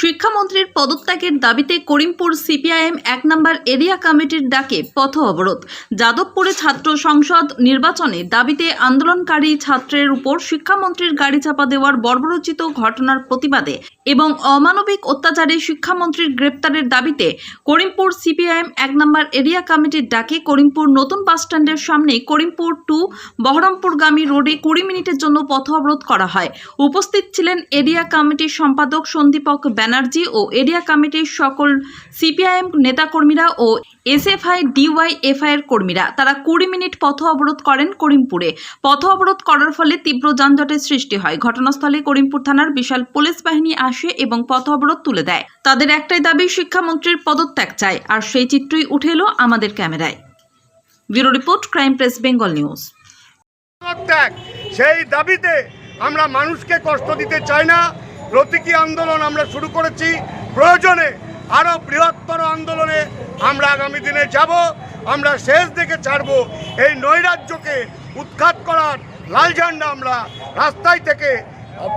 শিক্ষামন্ত্রীর পদত্যাগের দাবিতে করিমপুর সিপিআইএম এক নম্বর এরিয়া কমিটির ডাকে পথ অবরোধ। যাদবপুরে ছাত্র সংসদ নির্বাচনে দাবিতে আন্দোলনকারী ছাত্রের উপর শিক্ষামন্ত্রীর গাড়ি চাপা দেওয়ার বর্বরচিত ঘটনার প্রতিবাদে এবং অমানবিক অত্যাচারে শিক্ষামন্ত্রীর গ্রেপ্তারের দাবিতে করিমপুর সিপিআইএম এক নম্বর এরিয়া কমিটির ডাকে করিমপুর নতুন বাসস্ট্যান্ডের সামনে করিমপুর টু বহরমপুরগামী রোডে কুড়ি মিনিটের জন্য পথ অবরোধ করা হয়। উপস্থিত ছিলেন এরিয়া কমিটির সম্পাদক সন্দীপক ব্যানার্জি ও এরিয়া কমিটির সকল সিপিআইএম নেতাকর্মীরা ও এসএফআই ডিওয়াইএফআই এর কর্মীরা। তারা কুড়ি মিনিট পথ অবরোধ করেন করিমপুরে। পথ অবরোধ করার ফলে তীব্র যানজটের সৃষ্টি হয়। ঘটনাস্থলে করিমপুর থানার বিশাল পুলিশ বাহিনী আসে এবং পথ অবরোধ তুলে দেয়। তাদের একটাই দাবি, শিক্ষামন্ত্রীর পদত্যাগ চায় আর সেই চিত্রই উঠে এলো আমাদের ক্যামেরায়। Bureau report, crime press, Bengal news. সেই দাবিতে আমরা মানুষকে কষ্ট দিতে চাই না। প্রতীকী আন্দোলন আমরা শুরু করেছি। প্রয়োজনে আরও বৃহত্তর আন্দোলনে আমরা আগামী দিনে যাব। আমরা শেষ দেখে ছাড়ব। এই নৈরাজ্যকে উৎখাত করার লাল ঝান্ডা আমরা রাস্তায় থেকে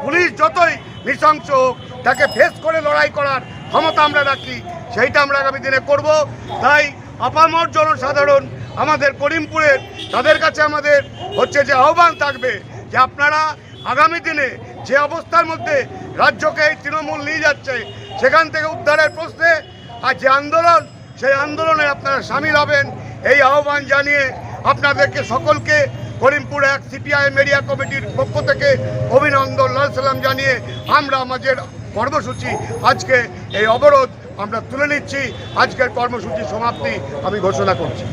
পুলিশ যতই নৃশংস হোক, তাকে ফেস করে লড়াই করার ক্ষমতা আমরা রাখি, সেইটা আমরা আগামী দিনে করব। তাই আপামর জনসাধারণ আমাদের করিমপুরের, তাদের কাছে আমাদের হচ্ছে যে আহ্বান থাকবে যে আপনারা আগামী দিনে যে অবস্থার মধ্যে রাজ্যকে এই তৃণমূল নিয়ে যাচ্ছে, সেখান থেকে উদ্ধারের প্রশ্নে আর যে আন্দোলন, সেই আন্দোলনে আপনারা সামিল হবেন। এই আহ্বান জানিয়ে আপনাদেরকে সকলকে করিমপুর এক সিপিআইএম এরিয়া কমিটির পক্ষ থেকে অভিনন্দন, লাল সালাম জানিয়ে আমরা আমাদের কর্মসূচি আজকে এই অবরোধ আমরা তুলে নিচ্ছি। আজকের কর্মসূচি সমাপ্তি আমি ঘোষণা করছি।